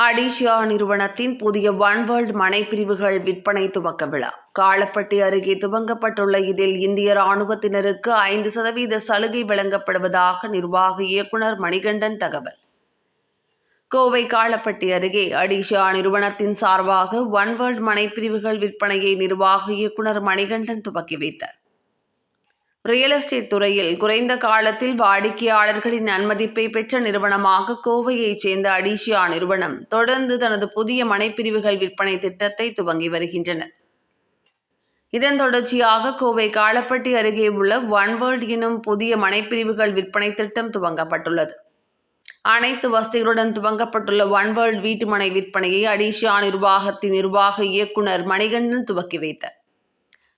அடிஷியா நிறுவனத்தின் புதிய one world மனைப்பிரிவுகள் விற்பனை துவக்க விழா. காலப்பட்டி அருகே துவங்கப்பட்டுள்ள இதில் இந்திய ராணுவத்தினருக்கு ஐந்து சதவீத சலுகை வழங்கப்படுவதாக நிர்வாக இயக்குனர் மணிகண்டன் தகவல். கோவை காலப்பட்டி அருகே அடிஷா நிறுவனத்தின் சார்பாக ஒன் வேர்ல்ட் மனைப்பிரிவுகள் விற்பனையை நிர்வாக இயக்குனர் மணிகண்டன் துவக்கி வைத்தார். ரியல் எஸ்டேட் துறையில் குறைந்த காலத்தில் வாடிக்கையாளர்களின் அனுமதிப்பை பெற்ற நிறுவனமாக கோவையைச் சேர்ந்த அடிஷியா நிறுவனம் தொடர்ந்து தனது புதிய மனைப்பிரிவுகள் விற்பனை திட்டத்தை துவங்கி வருகின்றனர். இதன் தொடர்ச்சியாக கோவை காலப்பட்டி அருகே உள்ள ஒன் வேர்ல்ட் எனும் புதிய மனைப்பிரிவுகள் விற்பனை திட்டம் துவங்கப்பட்டுள்ளது. அனைத்து வசதிகளுடன் துவங்கப்பட்டுள்ள ஒன் வேர்ல்ட் வீட்டுமனை விற்பனையை அடிஷியா நிர்வாகத்தின் நிர்வாக இயக்குனர் மணிகண்டன் துவக்கி வைத்தார்.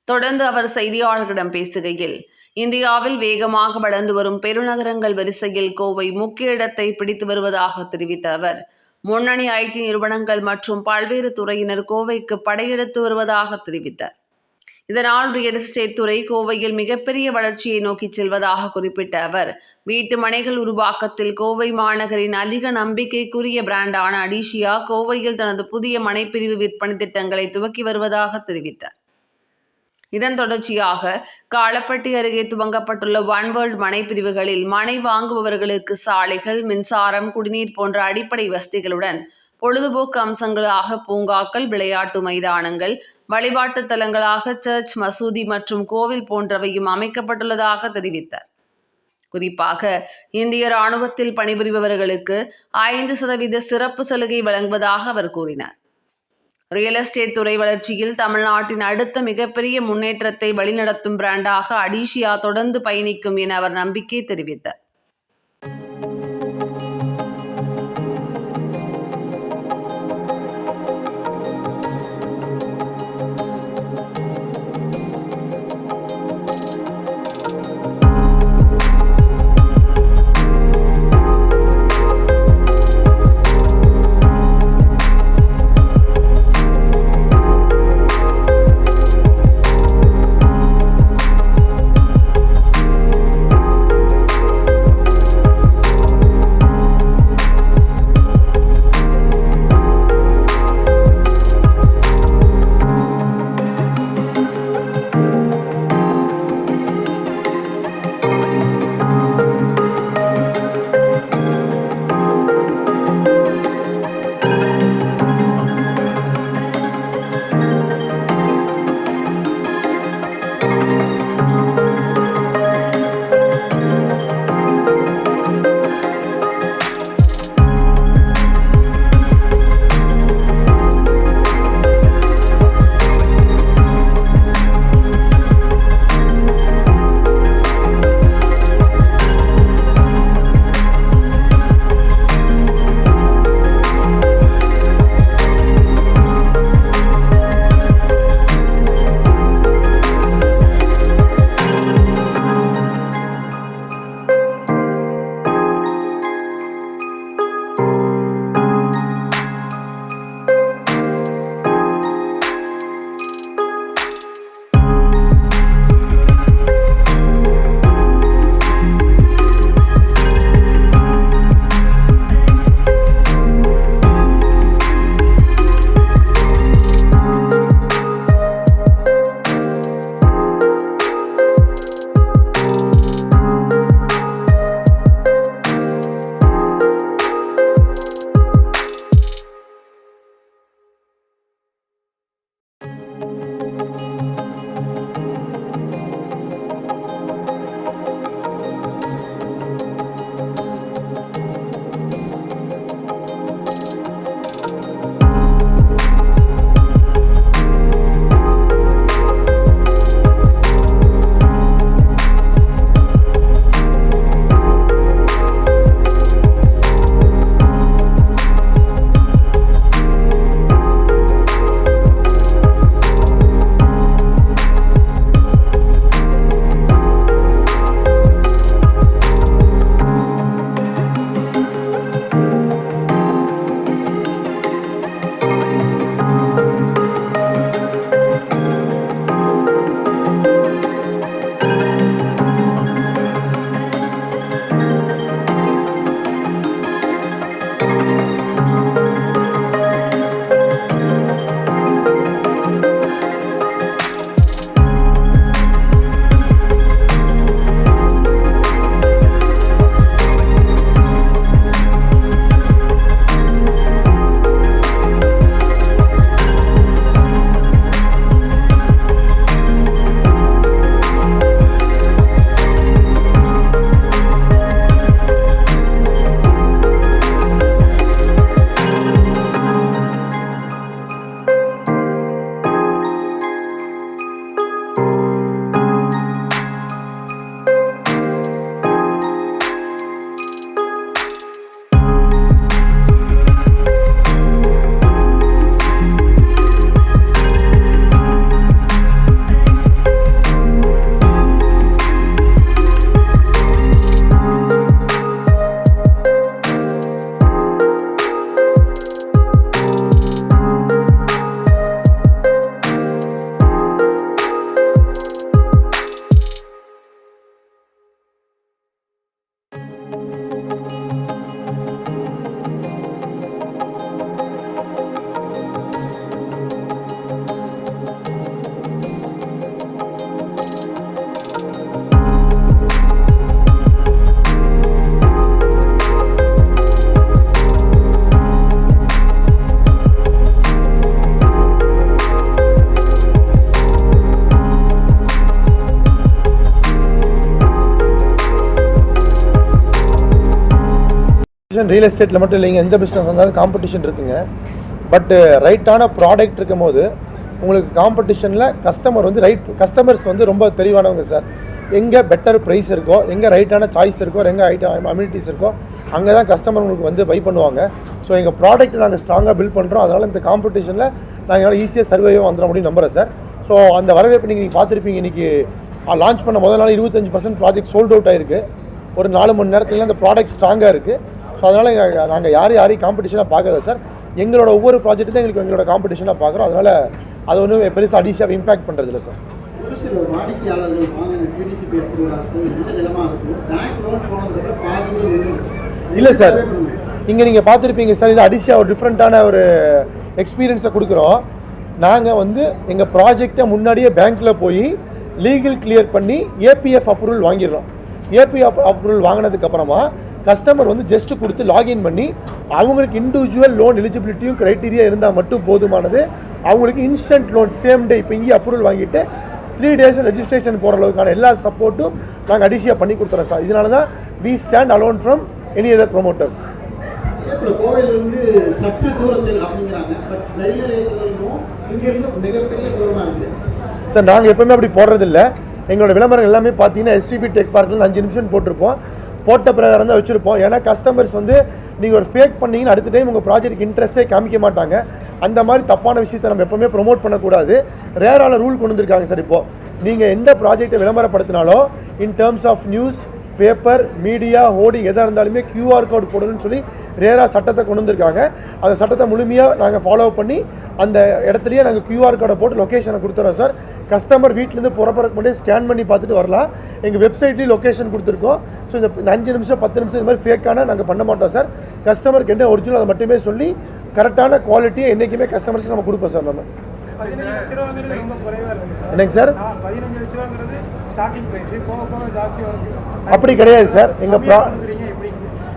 தொடர்ந்து அவர் செய்தியாளர்களிடம் பேசுகையில் இந்தியாவில் வேகமாக வளர்ந்து வரும் பெருநகரங்கள் வரிசையில் கோவை முக்கிய இடத்தை பிடித்து வருவதாக தெரிவித்த அவர் முன்னணி ஐடி நிறுவனங்கள் மற்றும் பல்வேறு துறையினர் கோவைக்கு படையெடுத்து வருவதாக தெரிவித்தார். இதனால் ரியல் எஸ்டேட் துறை கோவையில் மிகப்பெரிய வளர்ச்சியை நோக்கி செல்வதாக குறிப்பிட்ட அவர் வீட்டு மனைகள் உருவாக்கத்தில் கோவை மாநகரின் அதிக நம்பிக்கைக்குரிய பிராண்டான அடிஷியா கோவையில் தனது புதிய மனைப்பிரிவு விற்பனை திட்டங்களை துவக்கி வருவதாக தெரிவித்தார். இதன் தொடர்ச்சியாக காலப்பட்டி அருகே துவங்கப்பட்டுள்ள ஒன் வேர்ல்ட் மனை பிரிவுகளில் மனை வாங்குபவர்களுக்கு சாலைகள் மின்சாரம் குடிநீர் போன்ற அடிப்படை வசதிகளுடன் பொழுதுபோக்கு அம்சங்களாக பூங்காக்கள் விளையாட்டு மைதானங்கள் வழிபாட்டு தலங்களாக சர்ச் மசூதி மற்றும் கோவில் போன்றவையும் அமைக்கப்பட்டுள்ளதாக தெரிவித்தார். குறிப்பாக இந்திய ராணுவத்தில் பணிபுரிபவர்களுக்கு ஐந்து சதவீத சிறப்பு சலுகை வழங்குவதாக அவர் கூறினார். ரியல் எஸ்டேட் துறை வளர்ச்சியில் தமிழ்நாட்டின் அடுத்த மிகப்பெரிய முன்னேற்றத்தை வழிநடத்தும் பிராண்டாக அடிஷியா தொடர்ந்து பயணிக்கும் என அவர் நம்பிக்கை தெரிவித்தார். காம்படிஷன் ரியல் எஸ்டேட்டில் மட்டும் இல்லைங்க எந்த பிஸ்னஸ் வந்தாலும் காம்படிஷன் இருக்குங்க. பட்டு ரைட்டான uh, ப்ராடக்ட் இருக்கும் போது உங்களுக்கு காம்படிஷனில் கஸ்டமர் வந்து ரைட் கஸ்டமர்ஸ் வந்து ரொம்ப தெளிவானவங்க சார் எங்கே பெட்டர் ப்ரைஸ் இருக்கோ எங்கே ரைட்டான சாய்ஸ் இருக்கோ எங்கே ஐட்டம் அம்யூனிட்டிஸ் இருக்கோ அங்கே தான் கஸ்டமர் உங்களுக்கு வந்து பை பண்ணுவாங்க. ஸோ எங்கள் ப்ராடக்ட் நாங்கள் ஸ்ட்ராங்காக பில்ட் பண்ணுறோம் அதனால் இந்த காம்படிஷனில் நாங்கள் ஈஸியாக சர்வைவாக வந்துட முடியும் நம்புகிறேன் சார் ஸோ அந்த வரவேற்பு நீங்கள் பார்த்துருப்பீங்க இன்றைக்கி லான்ச் பண்ண முதல் நாள் இருபத்தஞ்சு பர்சன்ட் ப்ராஜெக்ட் சோல்ட் அவுட் ஆயிருக்கு. ஒரு நாலு மணி நேரத்தில் அந்த ப்ராடக்ட் ஸ்ட்ராங்காக இருக்குது ஸோ அதனால் நாங்கள் யாரும் யாரையும் காம்படிஷனாக பார்க்கல சார் எங்களோட ஒவ்வொரு ப்ராஜெக்ட் தான் எங்களுக்கு எங்களோட காம்படிஷனாக பார்க்குறோம். அதனால் அது ஒன்றும் பெருசாக அடிஷாக இம்பாக்ட் சார் லோன் போனதுக்கு பாதி இல்லை. சார் இங்கே நீங்கள் பார்த்துருப்பீங்க சார் இது அடிஷியாக ஒரு டிஃப்ரெண்ட்டான ஒரு எக்ஸ்பீரியன்ஸை கொடுக்குறோம். நாங்கள் வந்து எங்கள் ப்ராஜெக்டை முன்னாடியே பேங்க்கில் போய் லீகல் கிளியர் பண்ணி ஏபிஎஃப் அப்ரூவல் வாங்கிடுறோம். ஏபிஎஃப் அப்ரூவல் வாங்கினதுக்கப்புறமா கஸ்டமர் வந்து ஜஸ்ட் கொடுத்து லாகின் பண்ணி அவங்களுக்கு இண்டிவிஜுவல் லோன் எலிஜிபிலிட்டியும் க்ரைட்டீரியா இருந்தால் மட்டும் போதுமானது. அவங்களுக்கு இன்ஸ்டன்ட் லோன் சேம் டே இப்போ இங்கேயே அப்ரூவல் வாங்கிட்டு த்ரீ டேஸ் ரெஜிஸ்ட்ரேஷன் போகிற அளவுக்கான எல்லா சப்போர்ட்டும் நாங்கள் அடிஷியாக பண்ணி கொடுத்துறோம் சார். இதனால தான் we stand alone from any other promoters sir நாங்கள் எப்பவுமே அப்படி போடுறதில்ல. எங்களோட விளம்பரம் எல்லாமே பார்த்தீங்கன்னா எஸ்விபி டெக் பார்க்கில் அஞ்சு நிமிஷம் போட்டிருப்போம். போட்ட பிரகாரம் தான் வச்சுருப்போம். ஏன்னா கஸ்டமர்ஸ் வந்து நீங்கள் ஒரு ஃபேக் பண்ணீங்கன்னா அடுத்த டைம் உங்கள் ப்ராஜெக்ட் இன்ட்ரெஸ்ட்டே காமிக்க மாட்டாங்க. அந்த மாதிரி தப்பான விஷயத்தை நம்ம எப்போவுமே ப்ரோமோட் பண்ணக்கூடாது. ரேரான ரூல் கொண்டு வந்திருக்காங்க சார் இப்போது நீங்கள் எந்த ப்ராஜெக்டை விளம்பரப்படுத்தினாலும் in terms of newspaper media hoarding எதாக இருந்தாலுமே க்யூஆர் கோட் போடணும்னு சொல்லி ரேராக சட்டத்தை கொண்டு வந்திருக்காங்க. அந்த சட்டத்தை முழுமையாக நாங்கள் ஃபாலோ பண்ணி அந்த இடத்துலையே நாங்கள் க்யூஆர் கோடை போட்டு லொக்கேஷனை கொடுத்துறோம் சார் கஸ்டமர் வீட்டிலேருந்து புறப்பறக்கு முன்னாடி ஸ்கேன் பண்ணி பார்த்துட்டு வரலாம். எங்கள் வெப்சைட்லேயும் லொக்கேஷன் கொடுத்துருக்கோம். ஸோ இந்த இந்த அஞ்சு நிமிஷம் பத்து நிமிஷம் இந்த மாதிரி ஃபேக்கான நாங்கள் பண்ண மாட்டோம் சார் கஸ்டமருக்கு என்ன ஒரிஜினல் அதை மட்டுமே சொல்லி கரெக்டான குவாலிட்டியை என்றைக்குமே கஸ்டமர்ஸ்க்கு நம்ம கொடுப்போம் சார் நம்ம. என்னங்க சார்? அப்படி கிடையாது சார். எங்கள் ப்ரா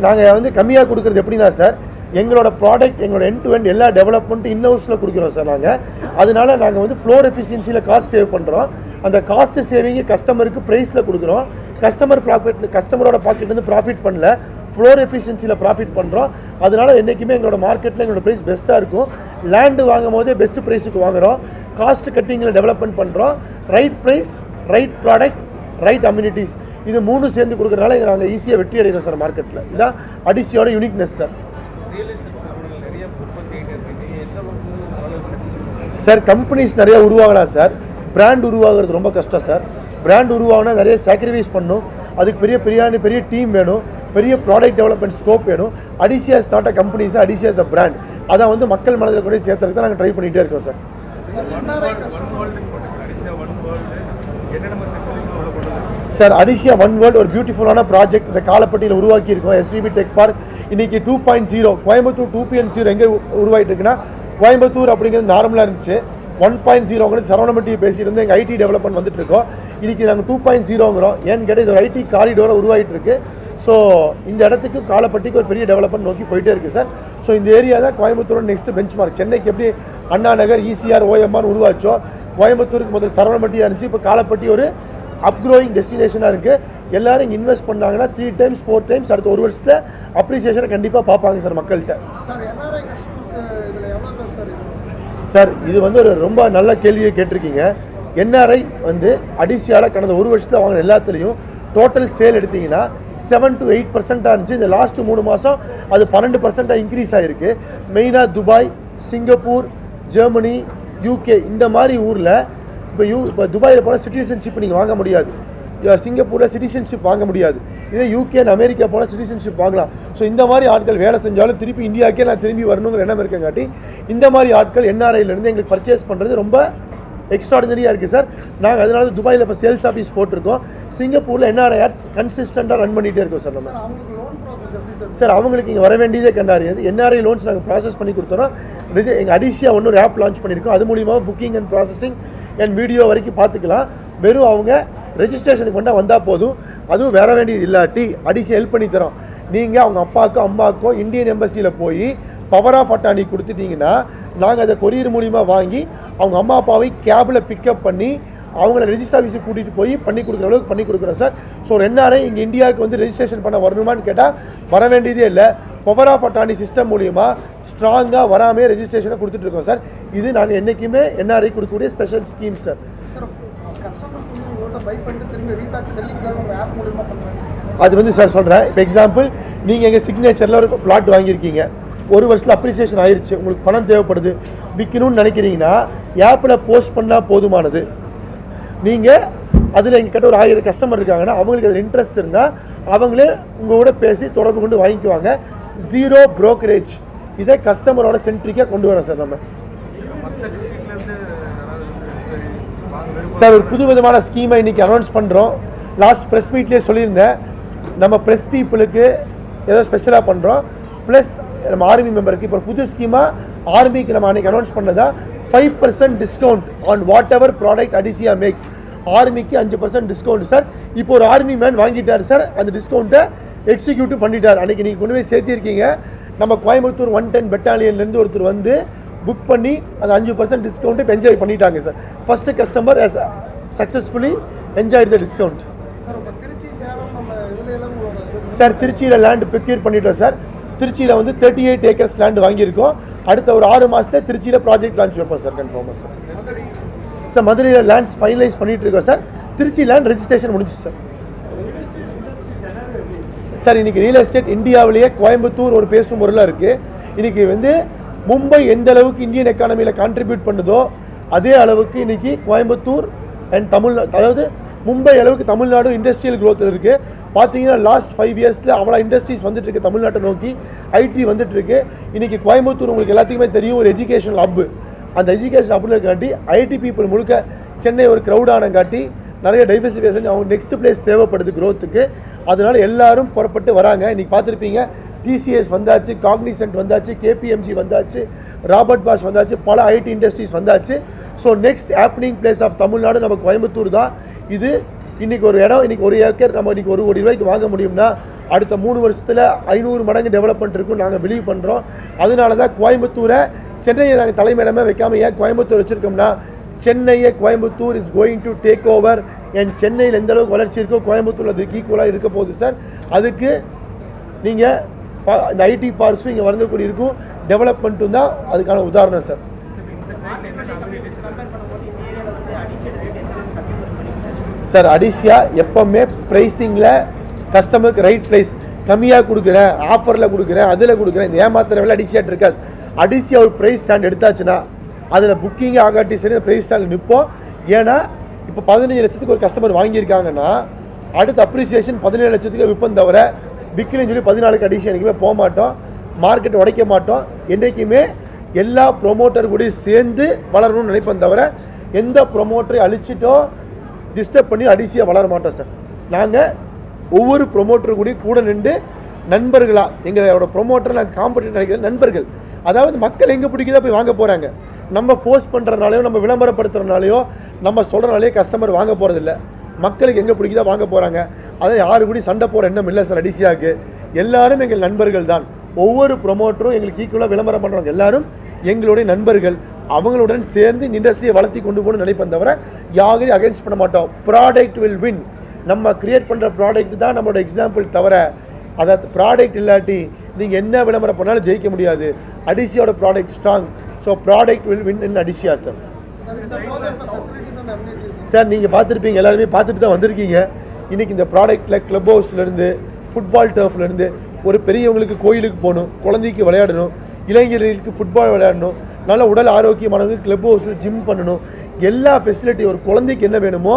நாங்கள் வந்து கம்மியாக கொடுக்குறது எப்படின்னா சார் எங்களோட ப்ராடக்ட் எங்களோட என் டு எண்ட் எல்லா டெவலப்மெண்ட்டும் இன்னவுஸில் கொடுக்குறோம் சார் நாங்கள் அதனால நாங்கள் வந்து ஃப்ளோர் எஃபிஷியன்சியில் காஸ்ட் சேவ் பண்ணுறோம் அந்த காஸ்ட் சேவிங்கை கஸ்டமருக்கு ப்ரைஸில் கொடுக்குறோம். கஸ்டமர் ப்ராஃபிட் கஸ்டமரோட பாக்கெட்லேருந்து ப்ராஃபிட் பண்ணல. ஃப்ளோர் எஃபிஷியன்சியில் ப்ராஃபிட் பண்ணுறோம் அதனால என்றைக்குமே எங்களோட மார்க்கெட்டில் எங்களோட ப்ரைஸ் பெஸ்ட்டாக இருக்கும். லேண்டு வாங்கும் போதே பெஸ்ட் ப்ரைஸுக்கு வாங்குறோம். காஸ்ட் கட்டிங்கில் டெவலப்மெண்ட் பண்ணுறோம் right price right product right amenities இது மூணு சேர்ந்து கொடுக்குறனால நாங்கள் ஈஸியாக வெற்றி அடைகிறோம் சார் மார்க்கெட்டில் இதான் அடிசியோட யூனிக்னஸ் சார் சார் கம்பெனிஸ் நிறைய உருவாகலாம் சார் பிராண்ட் உருவாகிறது ரொம்ப கஷ்டம் சார் பிராண்ட் உருவாகினா நிறைய சாக்ரிஃபைஸ் பண்ணும். அதுக்கு பெரிய பெரிய பெரிய டீம் வேணும். பெரிய ப்ராடக்ட் டெவலப்மெண்ட் ஸ்கோப் வேணும். Adisia's not a companies Adisia's a brand அதான் வந்து மக்கள் மனதில் போய் சேர்த்துறதுக்கு தான் நாங்கள் ட்ரை பண்ணிகிட்டே இருக்கோம் sir sir Adisia one world ஒரு பியூட்டிஃபுல்லான ப்ராஜெக்ட் இந்த காலப்பட்டியில் உருவாக்கி இருக்கோம் எஸ்விபி டெக் பார்க் இன்னைக்கு two point zero Coimbatore two point zero எங்கே உருவாகிட்டு உருவாயிட்டு இருக்குன்னா கோயம்புத்தூர் அப்படிங்கிறது நார்மலாக இருந்துச்சு. ஒன் பாயிண்ட் ஜீரோங்கிறது சரவணமட்டி பேசிட்டு இருந்து எங்கள் ஐடி டெவலப்மெண்ட் வந்துட்டு இருக்கோம் இன்றைக்கி நாங்கள் டூ பாயிண்ட் ஜீரோங்கிறோம் ஏன்னு கேட்டால் இது ஒரு ஐடி காரிடோரை உருவாகிட்டு இருக்கு ஸோ இந்த இடத்துக்கு காலப்பட்டிக்கு ஒரு பெரிய டெவலப்மெண்ட் நோக்கி போயிட்டே இருக்குது சார். ஸோ இந்த ஏரியா தான் கோயம்புத்தூரோட நெக்ஸ்ட் பெஞ்ச் மார்க் சென்னைக்கு எப்படி Anna Nagar ECR ECR OMR உருவாச்சோ கோயம்புத்தூருக்கு முதல்ல சரவணமட்டியாக இருந்துச்சு. இப்போ காலப்பட்டி ஒரு அப்க்ரோயிங் டெஸ்டினேஷனாக இருக்குது எல்லாரும் இன்வெஸ்ட் பண்ணாங்கன்னா த்ரீ டைம்ஸ் ஃபோர் டைம்ஸ் அடுத்த ஒரு வருஷத்தை அப்ரிசியேஷனை கண்டிப்பாக பார்ப்பாங்க சார் மக்கள்கிட்ட. சார் இது வந்து ஒரு ரொம்ப நல்ல கேள்வியை கேட்டிருக்கீங்க. என்ஆர்ஐ வந்து அடிஷியாவில் கடந்த ஒரு வருஷத்தில் வாங்கின எல்லாத்துலேயும் டோட்டல் சேல் எடுத்தீங்கன்னா செவன் டு எயிட் பர்சன்ட்டாக இருந்துச்சு. இந்த லாஸ்ட் மூணு மாதம் அது பன்னெண்டு பர்சன்ட்டாக இன்க்ரீஸ் ஆகிருக்கு மெயினாக துபாய் சிங்கப்பூர் ஜெர்மனி யூகே இந்த மாதிரி ஊரில் இப்போ யூ இப்போ துபாயில் போனால் சிட்டிசன்ஷிப் நீங்கள் வாங்க முடியாது. சிங்கப்பூரில் சிட்டிசன்ஷிப் வாங்க முடியாது. இதே யூகே அண்ட் அமெரிக்கா போனால் சிட்டிசன்ஷிப் வாங்கலாம். ஸோ இந்த மாதிரி ஆட்கள் வேலை செஞ்சாலும் திருப்பி இந்தியாவுக்கே நான் திரும்பி வரணுங்கிற எண்ணம் இருக்கங்காட்டி இந்த மாதிரி ஆட்கள் என்ஆர்ஐலேருந்து எங்களுக்கு பர்ச்சேஸ் பண்ணுறது ரொம்ப எக்ஸ்ட்ராடினரியாக இருக்குது சார். நாங்கள் அதனால துபாயில் இப்போ சேல்ஸ் ஆஃபீஸ் போட்டிருக்கோம். சிங்கப்பூரில் என்ஆர்ஐ ஆர்ட்ஸ் கன்சிஸ்டண்ட்டாக ரன் பண்ணிகிட்டே இருக்கோம் சார் நம்ம. சார் அவங்களுக்கு இங்கே வர வேண்டியதே கண்டாரியாது என்ஆர்ஐ லோன்ஸ் நாங்கள் ப்ராசஸ் பண்ணி கொடுத்தோம் இது எங்கள் அடிஷியாக ஒன்று ஆப் லான்ச் பண்ணியிருக்கோம். அது மூலியமாக booking and processing and video வரைக்கும் பார்த்துக்கலாம். வெறும் அவங்க ரெஜிஸ்ட்ரேஷனுக்கு மட்டும் வந்தால் போதும். அதுவும் வர வேண்டியது இல்லாட்டி அடிச்சு ஹெல்ப் பண்ணி தரோம். நீங்கள் அவங்க அப்பாவுக்கோ அம்மாவுக்கோ இந்தியன் எம்பசியில் போய் பவர் ஆஃப் அட்டானி கொடுத்துட்டீங்கன்னா நாங்கள் அதை கொரியர் மூலிமா வாங்கி அவங்க அம்மா அப்பாவை கேபில் பிக்கப் பண்ணி அவங்கள ரெஜிஸ்டர் ஆஃபீஸுக்கு கூட்டிகிட்டு போய் பண்ணி கொடுக்குற அளவுக்கு பண்ணி கொடுக்குறோம் சார் ஸோ என்னாரே இங்கே இந்தியாவுக்கு வந்து ரெஜிஸ்ட்ரேஷன் பண்ண வரணுமான்னு கேட்டால் வர வேண்டியதே இல்லை. பவர் ஆஃப் அட்டானி சிஸ்டம் மூலிமா ஸ்ட்ராங்காக வராமே ரெஜிஸ்ட்ரேஷனை கொடுத்துட்ருக்கோம் சார் இது நாங்கள் என்றைக்குமே என்ஆர்ஐ கொடுக்கக்கூடிய ஸ்பெஷல் ஸ்கீம் சார் அது வந்து சார் சொல்கிறேன் இப்போ எக்ஸாம்பிள் நீங்கள் எங்கள் சிக்னேச்சரில் ஒரு பிளாட் வாங்கியிருக்கீங்க. ஒரு வருஷத்தில் அப்ரிசியேஷன் ஆயிருச்சு. உங்களுக்கு பணம் தேவைப்படுது. விற்கணும்னு நினைக்கிறீங்கன்னா ஆப்பில் போஸ்ட் பண்ணால் போதுமானது. நீங்கள் அதில் எங்ககிட்ட ஒரு ஆயிரம் கஸ்டமர் இருக்காங்கன்னா அவங்களுக்கு அதில் இன்ட்ரெஸ்ட் இருந்தால் அவங்களே உங்களோட பேசி தொடர்பு கொண்டு வாங்கிக்குவாங்க. Zero brokerage. இதை கஸ்டமரோட சென்ட்ரிக்காக கொண்டு வரோம் சார் நம்ம மற்ற டிஸ்ட்ரிக்ட்லேருந்து யாராவது வந்து வாங்க சார் ஒரு புது விதமான ஸ்கீமை இன்றைக்கி அனௌன்ஸ் பண்ணுறோம் லாஸ்ட் ப்ரெஸ் மீட்லேயே சொல்லியிருந்தேன். நம்ம ப்ரெஸ் பீப்புளுக்கு ஏதோ ஸ்பெஷலாக பண்ணுறோம் ப்ளஸ் நம்ம ஆர்மி மெம்பருக்கு இப்போ புது ஸ்கீமாக ஆர்மிக்கு நம்ம அன்றைக்கி அனௌன்ஸ் பண்ணதா five percent discount on whatever product Adisia makes ஆர்மிக்கு அஞ்சு பர்சன்ட் டிஸ்கவுண்ட் சார் இப்போ ஒரு ஆர்மி மேன் வாங்கிட்டார் சார் அந்த டிஸ்கவுண்ட்டை எக்ஸிக்யூட்டிவ் பண்ணிட்டார். அன்றைக்கி நீங்கள் கொண்டு போய் சேர்த்திருக்கீங்க. நம்ம கோயம்புத்தூர் ஒன் டென் பெட்டாலியன்லேருந்து ஒருத்தர் வந்து புக் பண்ணி அந்த அஞ்சு பர்சன்ட் டிஸ்கவுண்ட்டு இப்போ என்ஜாய் பண்ணிட்டாங்க sir first customer successfully enjoy the discount sir திருச்சியில் லேண்ட் ப்ரிக்யூர் பண்ணிட்டோம் சார் திருச்சியில் வந்து தேர்ட்டி எயிட் ஏக்கர்ஸ் லேண்ட் வாங்கியிருக்கோம். அடுத்த ஒரு ஆறு மாதத்தில் திருச்சியில் ப்ராஜெக்ட் லான்ச் வைப்போம் சார் கன்ஃபார்மாக சார் சார் மதுரையில் லேண்ட்ஸ் ஃபைனலைஸ் பண்ணிட்டு இருக்கோம் சார் திருச்சி லேண்ட் ரெஜிஸ்ட்ரேஷன் முடிஞ்சு சார் சார் இன்னைக்கு ரியல் எஸ்டேட் இந்தியாவிலேயே கோயம்புத்தூர் ஒரு பேசும் பொருளாக இருக்குது இன்னைக்கு வந்து மும்பை எந்த அளவுக்கு இந்தியன் எக்கானமியில் கான்ட்ரிபியூட் பண்ணுதோ அதே அளவுக்கு இன்றைக்கி கோயம்புத்தூர் அண்ட் தமிழ்நாடு அதாவது மும்பை அளவுக்கு தமிழ்நாடு இண்டஸ்ட்ரியல் க்ரோத் இருக்குது பார்த்தீங்கன்னா லாஸ்ட் ஃபைவ் இயர்ஸில் அவ்வளோ இண்டஸ்ட்ரீஸ் வந்துட்டுருக்கு தமிழ்நாட்டை நோக்கி. ஐடி வந்துட்டுருக்கு. இன்றைக்கி கோயம்புத்தூர் உங்களுக்கு எல்லாத்துக்குமே தெரியும் ஒரு எஜுகேஷனல் ஹப்பு அந்த எஜுகேஷன் ஹப்பில் காட்டி ஐடி பீப்புள் முழுக்க சென்னை ஒரு க்ரௌடான காட்டி நிறைய டைவர்சிஃபிகேஷன் அவங்க நெக்ஸ்ட் பிளேஸ் தேவைப்படுது க்ரோத்துக்கு அதனால் எல்லோரும் புறப்பட்டு வராங்க. இன்றைக்கி பார்த்துருப்பீங்க டிசிஎஸ் வந்தாச்சு காக்னிசென்ட் வந்தாச்சு கேபிஎம்ஜி வந்தாச்சு ராபர்ட் பாஷ் வந்தாச்சு பல ஐடி இண்டஸ்ட்ரீஸ் வந்தாச்சு. So next opening place of Tamil Nadu நம்ம கோயம்புத்தூர் தான். இது இன்றைக்கி ஒரு இடம் இன்றைக்கி ஒரு ஏக்கர் நம்ம இன்றைக்கி ஒரு கோடி ரூபாய்க்கு வாங்க முடியும்னா அடுத்த மூணு வருஷத்தில் ஐநூறு மடங்கு டெவலப்மெண்ட் இருக்கும் நாங்கள் பிலீவ் பண்ணுறோம் அதனால தான் கோயம்புத்தூரை சென்னையை நாங்கள் தலைமையிடமே வைக்காமல் ஏன் கோயம்புத்தூர் வச்சுருக்கோம்னா சென்னையை Coimbatore is going to take over என் சென்னையில் எந்த அளவுக்கு வளர்ச்சி இருக்கோ கோயம்புத்தூரில் அதுக்கு ஈக்குவலாக இருக்க போகுது சார் அதுக்கு நீங்கள் இந்த ஐடி பார்க்ஸும் இங்கே வரக்கூடிய இருக்கும். டெவலப்மெண்ட்டும் தான் அதுக்கான உதாரணம் சார் சார் அடிஷியா எப்போவுமே ப்ரைஸிங்கில் கஸ்டமருக்கு ரைட் ப்ரைஸ் கம்மியாக கொடுக்குறேன் ஆஃபரில் கொடுக்குறேன் அதில் கொடுக்குறேன். இந்த ஏமாத்துற வேலை அடிஷியாட் இருக்காது. அடிஷியா ஒரு ப்ரைஸ் ஸ்டாண்ட் எடுத்தாச்சுன்னா அதில் புக்கிங் ஆகாட்டி சரி ப்ரைஸ் ஸ்டாண்டில் நிற்போம் ஏன்னா இப்போ பதினஞ்சு லட்சத்துக்கு ஒரு கஸ்டமர் வாங்கியிருக்காங்கன்னா அடுத்த அப்ரிசியேஷன் பதினேழு லட்சத்துக்கு விற்பம் தவிர விற்கலன்னு சொல்லி பதினாலுக்கு அடிஷன் என்றைக்குமே போக மாட்டோம். மார்க்கெட் உடைக்க மாட்டோம். என்றைக்குமே எல்லா ப்ரொமோட்டர் கூட சேர்ந்து வளரணும்னு நினைப்போம் தவிர எந்த ப்ரொமோட்டரை அழிச்சிட்டோ டிஸ்டர்ப் பண்ணி அடிசியாக வளர மாட்டோம் சார். நாங்கள் ஒவ்வொரு ப்ரொமோட்டர் கூட கூட நின்று நண்பர்களாக எங்களோட ப்ரொமோட்டர் நாங்கள் காம்படிட்டர் நினைக்கிற நண்பர்கள். அதாவது மக்கள் எங்கே பிடிக்குதோ போய் வாங்க போகிறாங்க நம்ம ஃபோர்ஸ் பண்ணுறனாலையோ நம்ம விளம்பரப்படுத்துகிறனாலையோ நம்ம சொல்கிறனாலையோ கஸ்டமர் வாங்க போகிறதில்ல மக்களுக்கு எங்கே பிடிக்குதோ வாங்க போகிறாங்க அதான் யாரு கூட சண்டை போகிற எண்ணம் இல்லை சார் அடிசியாவுக்கு எல்லாரும் எங்கள் நண்பர்கள் தான். ஒவ்வொரு ப்ரொமோட்டரும் எங்களுக்கு ஈக்குவலாக விளம்பரம் பண்ணுறவங்க எல்லாரும் எங்களுடைய நண்பர்கள். அவங்களுடன் சேர்ந்து இந்த இண்டஸ்ட்ரியை வளர்த்தி கொண்டு போகணும்னு நினைப்பேன் தவிர யாரையும் அகேன்ஸ்ட் பண்ண மாட்டோம். ப்ராடக்ட் வில் வின் நம்ம கிரியேட் பண்ணுற ப்ராடக்ட் தான் நம்மளோட எக்ஸாம்பிள் தவிர அதாவது ப்ராடக்ட் இல்லாட்டி நீங்கள் என்ன விளம்பரம் பண்ணாலும் ஜெயிக்க முடியாது. அடிசியோட product strong so product will win in Adisia sir. Sir நீங்கள் பார்த்துருப்பீங்க எல்லாருமே பார்த்துட்டு தான் வந்திருக்கீங்க. இன்றைக்கி இந்த ப்ராடக்ட்டில் க்ளப் ஹவுஸ்லேருந்து ஃபுட்பால் டர்ஃப்லேருந்து ஒரு பெரியவங்களுக்கு கோயிலுக்கு போகணும் குழந்தைக்கு விளையாடணும் இளைஞர்களுக்கு ஃபுட்பால் விளையாடணும் நல்ல உடல் ஆரோக்கியமானவங்க க்ளப் ஹவுஸில் ஜிம் பண்ணணும் எல்லா ஃபெசிலிட்டி ஒரு குழந்தைக்கு என்ன வேணுமோ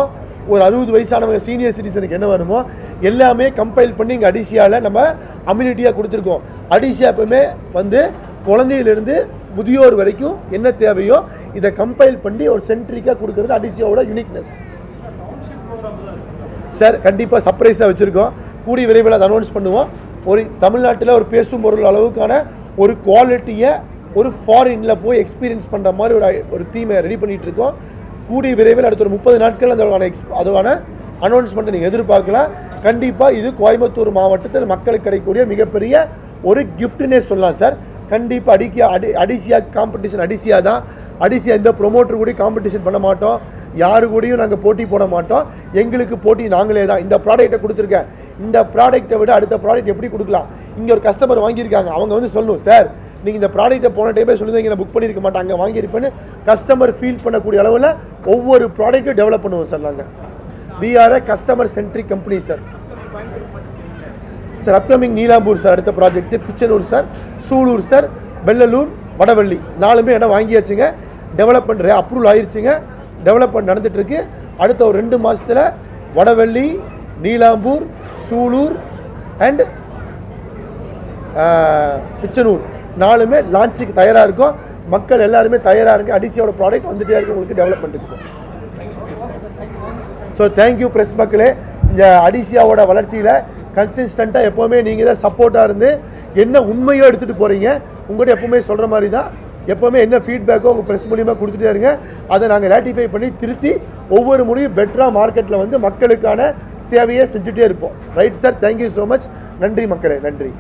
ஒரு அறுபது வயசானவங்க சீனியர் சிட்டிசனுக்கு என்ன வேணுமோ எல்லாமே கம்பைல் பண்ணி இங்கே அடிசியாவில் நம்ம அம்யூனிட்டியாக கொடுத்துருக்கோம். அடிசியா எப்பவுமே வந்து குழந்தையிலேருந்து முதியோர் வரைக்கும் என்ன தேவையோ இதை கம்பைல் பண்ணி ஒரு சென்ட்ரிக்காக கொடுக்கறது அடிசியோட யூனிக்னஸ் சார் கண்டிப்பாக சர்ப்ரைஸாக வச்சுருக்கோம். கூடிய விரைவில் அதை அனௌன்ஸ் பண்ணுவோம். ஒரு தமிழ்நாட்டில் ஒரு பேசும் பொருள் அளவுக்கான ஒரு குவாலிட்டியை ஒரு ஃபாரினில் போய் எக்ஸ்பீரியன்ஸ் பண்ணுற மாதிரி ஒரு ஒரு தீமை ரெடி பண்ணிகிட்டு இருக்கோம். கூடிய விரைவில் அடுத்த ஒரு முப்பது நாட்கள் அதோட எக்ஸ் அதுவான அனௌன்ஸ்மெண்ட்டை நீங்கள் எதிர்பார்க்கலாம். கண்டிப்பாக இது கோயம்புத்தூர் மாவட்டத்தில் மக்களுக்கு கிடைக்கக்கூடிய மிகப்பெரிய ஒரு கிஃப்ட்னே சொல்லலாம் சார் கண்டிப்பாக அடிக்க அடி அடிசியா காம்படிஷன் அடிசியா தான். அடிசியா எந்த ப்ரொமோட்டர் கூட காம்படிஷன் பண்ண மாட்டோம். யாரு கூடயும் நாங்கள் போட்டி போட மாட்டோம். எங்களுக்கு போட்டி நாங்களே தான். இந்த ப்ராடக்ட்டை கொடுத்துருக்கேன். இந்த ப்ராடக்ட்டை விட அடுத்த ப்ராடக்ட் எப்படி கொடுக்கலாம்? இங்கே ஒரு கஸ்டமர் வாங்கியிருக்காங்க. அவங்க வந்து சொல்லணும் சார் நீங்கள் இந்த ப்ராடக்ட்டை போன டைமே சொல்லுங்க நான் புக் பண்ணியிருக்க மாட்டேன் அங்கே வாங்கியிருப்பேன்னு. கஸ்டமர் ஃபீல் பண்ணக்கூடிய அளவில் ஒவ்வொரு ப்ராடக்ட்டும் டெவலப் பண்ணுவோம் சார் நாங்கள் we are a customer centric company sir sir upcoming Neelambur sir அடுத்த project Pichanur sir Sulur sir Vellalur Vadavalli. நாலுமே இடம் வாங்கியாச்சுங்க. டெவலப்மெண்ட் அப்ரூவல் ஆயிடுச்சுங்க டெவலப்மெண்ட் நடந்துகிட்ருக்கு அடுத்த ஒரு ரெண்டு மாதத்தில் வடவள்ளி நீலாம்பூர் சூலூர் அண்ட் பிச்சனூர். நாலுமே லான்ச்சுக்கு தயாராக இருக்கும். மக்கள் எல்லாருமே தயாராக இருக்குது அடிசியோட ப்ராடக்ட் வந்துகிட்டே இருக்குது உங்களுக்கு டெவலப்மெண்ட்டுக்கு sir so thank you press மக்களே. இந்த அடிசியாவோட வளர்ச்சியில் கன்சிஸ்டண்ட்டாக எப்போவுமே நீங்கள் தான் சப்போர்ட்டாக இருந்து என்ன உண்மையோ எடுத்துகிட்டு போகிறீங்க உங்கள்கிட்ட எப்போவுமே சொல்கிற மாதிரி தான் எப்போவுமே என்ன ஃபீட்பேக்கோ உங்கள் ப்ரெஸ் மூலியமாக கொடுத்துட்டே இருங்க. அதை நாங்கள் ரேட்டிஃபை பண்ணி திருத்தி ஒவ்வொரு முறையும் பெட்டராக மார்க்கெட்டில் வந்து மக்களுக்கான சேவையை செஞ்சுட்டே இருப்போம். Right sir thank you so much நன்றி மக்களே நன்றி.